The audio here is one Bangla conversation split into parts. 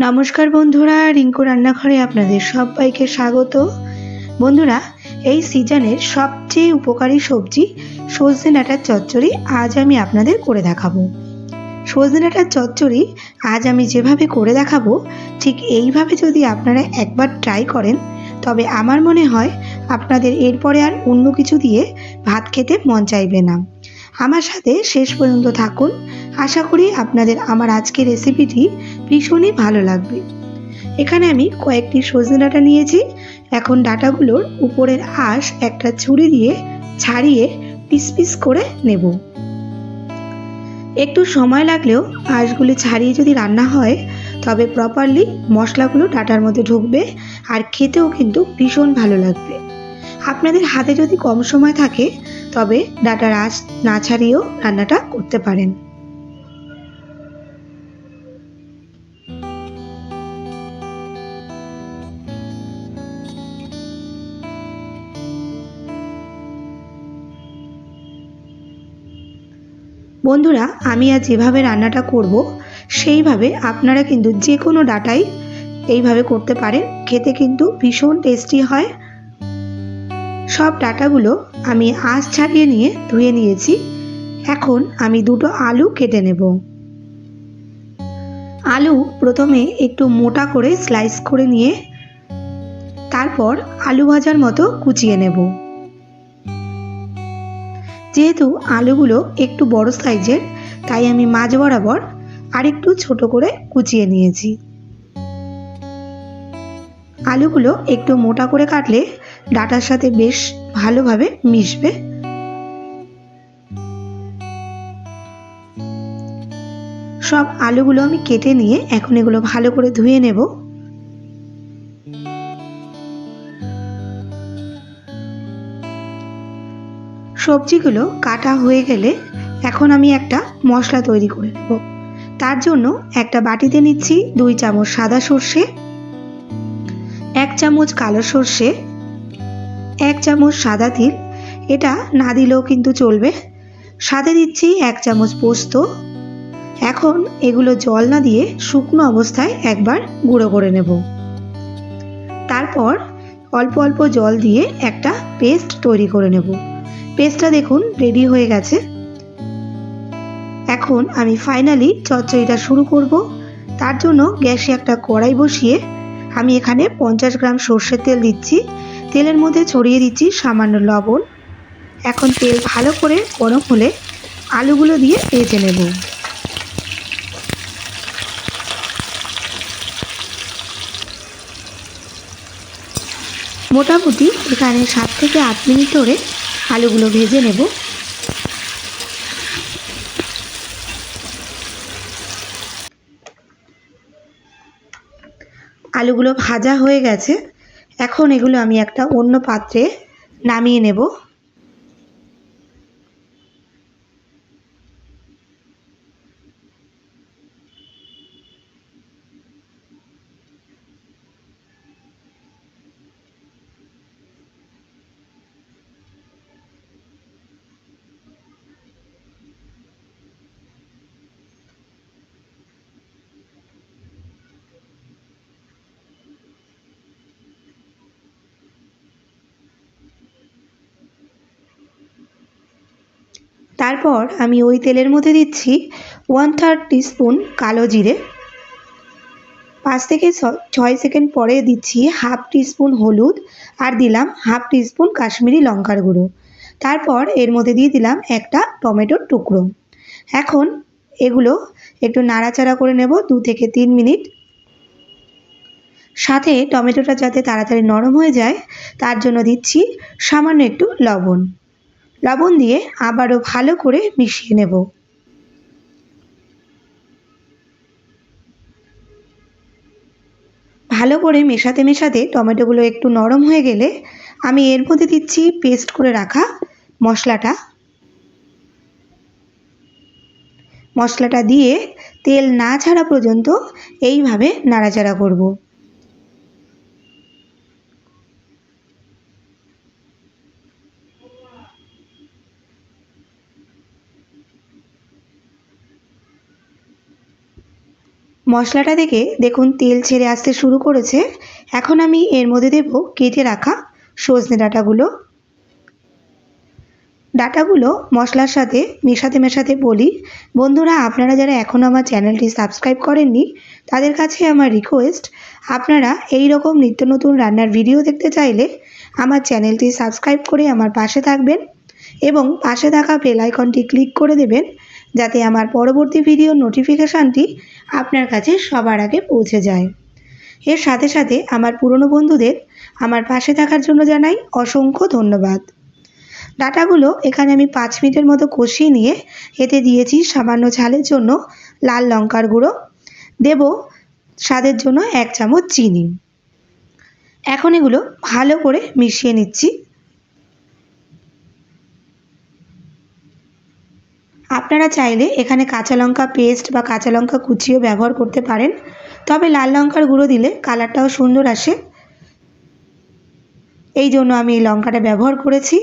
নমস্কার বন্ধুরা, রিঙ্কু রান্নাঘরে আপনাদের সবাইকে স্বাগত। বন্ধুরা, এই সিজনের সবচেয়ে উপকারী সবজি সজনে ডাঁটার চচ্চড়ি আজ আমি আপনাদের করে দেখাবো। সজনে ডাঁটার চচ্চড়ি আজ আমি যেভাবে করে দেখাবো, ঠিক এইভাবে যদি আপনারা একবার ট্রাই করেন, তবে আমার মনে হয় আপনাদের এরপরে আর অন্য কিছু দিয়ে ভাত খেতে মন চাইবে না। আমার সাথে শেষ পর্যন্ত থাকুন। আশা করি আপনাদের আমার আজকের রেসিপিটি ভীষণই ভালো লাগবে। এখানে আমি কয়েকটি সজনে ডাঁটা নিয়েছি। এখন ডাটাগুলোর উপরের আঁশ একটা ছুরি দিয়ে ছাড়িয়ে পিস পিস করে নেব। একটু সময় লাগলেও আঁশগুলি ছাড়িয়ে যদি রান্না হয়, তবে প্রপারলি মশলাগুলো ডাটার মধ্যে ঢুকবে আর খেতেও কিন্তু ভীষণ ভালো লাগবে। আপনাদের হাতে যদি কম সময় থাকে, তবে ডাটার আঁশ না ছাড়িয়েও রান্নাটা করতে পারেন। বন্ধুরা, আমি আজ যেভাবে রান্নাটা করব, সেইভাবে আপনারা কিন্তু যে কোনো ডাটাই এইভাবে করতে পারেন। খেতে কিন্তু ভীষণ টেস্টি হয়। সব ডাটাগুলো আমি আঁশ ছাড়িয়ে নিয়ে ধুয়ে নিয়েছি। এখন আমি দুটো আলু কেটে নেব। আলু প্রথমে একটু মোটা করে স্লাইস করে নিয়ে তারপর আলু ভাজার মতো কুচিয়ে নেব। যেহেতু আলুগুলো একটু বড় সাইজের, তাই আমি মাঝ বরাবর আরেকটু ছোট করে কুচিয়ে নিয়েছি। আলুগুলো একটু মোটা করে কাটলে ডাটার সাথে বেশ ভালোভাবে মিশবে। সব আলুগুলো আমি কেটে নিয়ে এখন এগুলো ভালো করে ধুয়ে নেব। সবজিগুলো কাটা হয়ে গেলে এখন আমি একটা মশলা তৈরি করে নেব। তার জন্য একটা বাটিতে নিচ্ছি দুই চামচ সাদা সর্ষে, এক চামচ কালো সর্ষে এক চামচ সাদা তিল, এটা না দিলেও কিন্তু চলবে। সাথে দিচ্ছি এক চামচ পোস্ত। এখন এগুলো জল না দিয়ে শুকনো অবস্থায় একবার গুঁড়ো করে নেব। তারপর অল্প অল্প জল দিয়ে একটা পেস্ট তৈরি করে নেব। পেস্টটা দেখুন রেডি হয়ে গেছে। এখন আমি ফাইনালি চচ্চড়িটা শুরু করব। তার জন্য গ্যাসে একটা কড়াই বসিয়ে আমি এখানে পঞ্চাশ গ্রাম সর্ষের তেল দিচ্ছি। তেলের মধ্যে ছড়িয়ে দিচ্ছি সামান্য লবণ। এখন তেল ভালো করে গরম হলে আলুগুলো দিয়ে ভেজে নেব। মোটামুটি এখানে সাত থেকে আট মিনিট ধরে আলুগুলো ভেজে নেব। আলুগুলো ভাজা হয়ে গেছে। এখন এগুলো আমি একটা অন্য পাত্রে নামিয়ে নেব। তারপর আমি ওই তেলের মধ্যে দিচ্ছি ওয়ান থার্ড টিস্পুন কালো জিরে। পাঁচ থেকে ছয় সেকেন্ড পরে দিচ্ছি হাফ টিস্পুন হলুদ আর দিলাম হাফ টিস্পুন কাশ্মীরি লঙ্কার গুঁড়ো। তারপর এর মধ্যে দিয়ে দিলাম একটা টমেটোর টুকরো। এখন এগুলো একটু নাড়াচাড়া করে নেব দু থেকে তিন মিনিট। সাথে টমেটোটা যাতে তাড়াতাড়ি নরম হয়ে যায়, তার জন্য দিচ্ছি সামান্য একটু লবণ। লবণ দিয়ে আবারও ভালো করে মিশিয়ে নেব। ভালো করে মেশাতে মেশাতে টমেটোগুলো একটু নরম হয়ে গেলে আমি এর মধ্যে দিচ্ছি পেস্ট করে রাখা মশলাটা। মশলাটা দিয়ে তেল না ছাড়া পর্যন্ত এইভাবে নাড়াচাড়া করব। মশলাটা থেকে দেখুন তেল ছেড়ে আসতে শুরু করেছে। এখন আমি এর মধ্যে দেব কেটে রাখা সজনে ডাঁটাগুলো। ডাটাগুলো মশলার সাথে মেশাতে মেশাতে বলি, বন্ধুরা আপনারা যারা এখনও আমার চ্যানেলটি সাবস্ক্রাইব করেননি, তাদের কাছে আমার রিকোয়েস্ট আপনারা এই রকম নিত্য নতুন রান্নার ভিডিও দেখতে চাইলে আমার চ্যানেলটি সাবস্ক্রাইব করে আমার পাশে থাকবেন এবং পাশে থাকা বেল আইকনটি ক্লিক করে দেবেন যাতে আমার পরবর্তী ভিডিও নোটিফিকেশানটি আপনার কাছে সবার আগে পৌঁছে যায়। এর সাথে সাথে আমার পুরনো বন্ধুদের আমার পাশে থাকার জন্য জানাই অসংখ্য ধন্যবাদ। ডাটাগুলো এখানে আমি পাঁচ মিনিটের মতো কষিয়ে নিয়ে এতে দিয়েছি সামান্য ঝালের জন্য লাল লঙ্কার গুঁড়ো। দেব স্বাদের জন্য এক চামচ চিনি। এখন এগুলো ভালো করে মিশিয়ে নিচ্ছি। আপনারা চাইলে এখানে কাঁচা লঙ্কা পেস্ট বা কাঁচা লঙ্কা কুচিও ব্যবহার করতে পারেন। তবে লাল লঙ্কার গুঁড়ো দিলে কালারটাও সুন্দর আসে। এই জন্য আমি এই লঙ্কাটা ব্যবহার করেছি।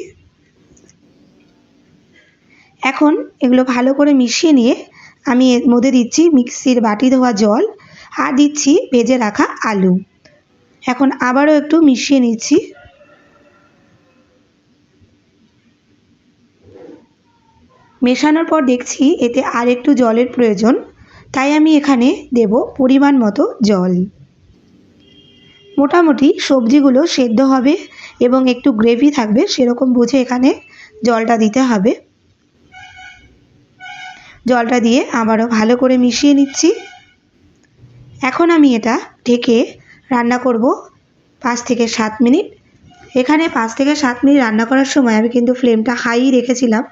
এখন এগুলো ভালো করে মিশিয়ে নিয়ে আমি এর মধ্যে দিচ্ছি মিক্সির বাটি ধোয়া জল আর দিচ্ছি ভেজে রাখা আলু। এখন আবারও একটু মিশিয়ে নিচ্ছি। মেশানোর পর দেখছি এতে আর একটু জলের প্রয়োজন, তাই আমি এখানে দেব পরিমাণ মতো জল। মোটামুটি সবজিগুলো সেদ্ধ হবে এবং একটু গ্রেভি থাকবে, সেরকম বুঝে এখানে জলটা দিতে হবে। জলটা দিয়ে আবারও ভালো করে মিশিয়ে নিচ্ছি। এখন আমি এটা ঢেকে রান্না করব পাঁচ থেকে সাত মিনিট। এখানে পাঁচ থেকে সাত মিনিট রান্না করার সময় আমি কিন্তু ফ্লেমটা হাই রেখেছিলাম।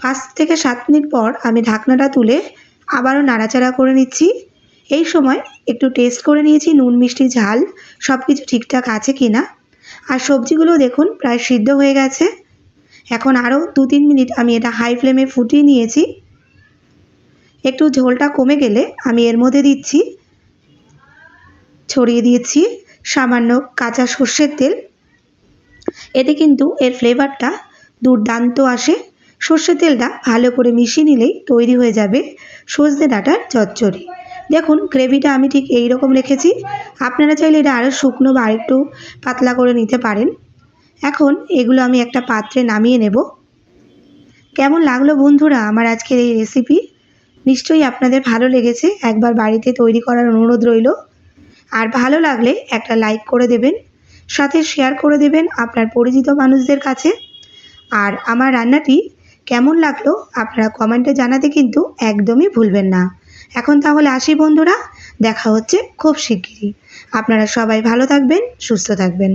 পাঁচ থেকে সাত মিনিট পর আমি ঢাকনাটা তুলে আবারও নাড়াচাড়া করে নিচ্ছি। এই সময় একটু টেস্ট করে নিয়েছি, নুন, মিষ্টি, ঝাল সব কিছু ঠিকঠাক আছে কি না আর সবজিগুলো দেখুন, প্রায় সিদ্ধ হয়ে গেছে। এখন আরও দু তিন মিনিট আমি এটা হাই ফ্লেমে ফুটিয়ে নিয়েছি। একটু ঝোলটা কমে গেলে আমি এর মধ্যে দিচ্ছি। ছড়িয়ে দিয়েছি সামান্য কাঁচা সর্ষের তেল। এতে কিন্তু এর ফ্লেভারটা দুর্দান্ত আসে। সর্ষের তেলটা ভালো করে মিশিয়ে নিলেই তৈরি হয়ে যাবে সজনে ডাঁটার চচ্চড়ি। দেখুন, গ্রেভিটা আমি ঠিক এই রকম রেখেছি। আপনারা চাইলে এটা আরও শুকনো বা আরেকটু পাতলা করে নিতে পারেন। এখন এগুলো আমি একটা পাত্রে নামিয়ে নেব। কেমন লাগল বন্ধুরা আমার আজকের এই রেসিপি নিশ্চয়ই আপনাদের ভালো লেগেছে। একবার বাড়িতে তৈরি করার অনুরোধ রইল। আর ভালো লাগলে একটা লাইক করে দেবেন, সাথে শেয়ার করে দেবেন আপনার পরিচিত মানুষদের কাছে। আর আমার রান্নাটি কেমন লাগল? আপনারা কমেন্টে জানাতে কিন্তু একদমই ভুলবেন না। এখন তাহলে আসি বন্ধুরা, দেখা হচ্ছে খুব শিগগিরই। আপনারা সবাই ভালো থাকবেন, সুস্থ থাকবেন।